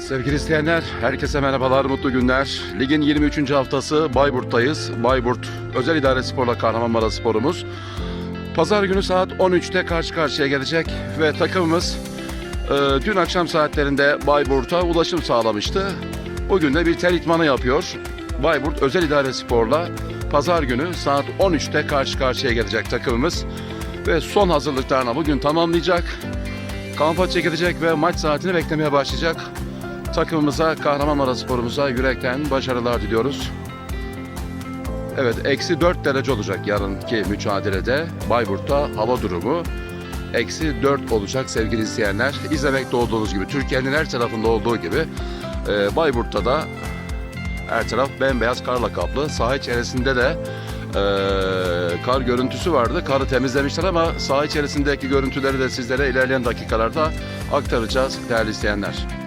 Sevgili izleyenler, herkese merhabalar, mutlu günler. Ligin 23. haftası Bayburt'tayız. Bayburt Özel İdare Spor'la Kahramanmaraş Spor'umuz. Pazar günü saat 13'te karşı karşıya gelecek ve takımımız e, dün akşam saatlerinde Bayburt'a ulaşım sağlamıştı. Bugün de bir tel itmanı yapıyor. Bayburt Özel İdare Spor'la pazar günü saat 13'te karşı karşıya gelecek takımımız. Ve son hazırlıklarını bugün tamamlayacak. Kampa çekilecek ve maç saatini beklemeye başlayacak. Takımımıza, Kahramanmaraş sporumuza yürekten başarılar diliyoruz. Evet, eksi 4 derece olacak yarınki mücadelede. Bayburt'ta hava durumu eksi 4 olacak sevgili izleyenler. İzlemekte olduğunuz gibi, Türkiye'nin her tarafında olduğu gibi e, Bayburt'ta da her taraf bembeyaz karla kaplı. Saha içerisinde de e, kar görüntüsü vardı. Karı temizlemişler ama saha içerisindeki görüntüleri de sizlere ilerleyen dakikalarda aktaracağız değerli izleyenler.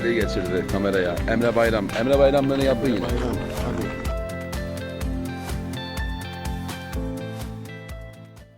Eli geçirdi kameraya. Emre Bayram. Emre Bayram beni yapın yine.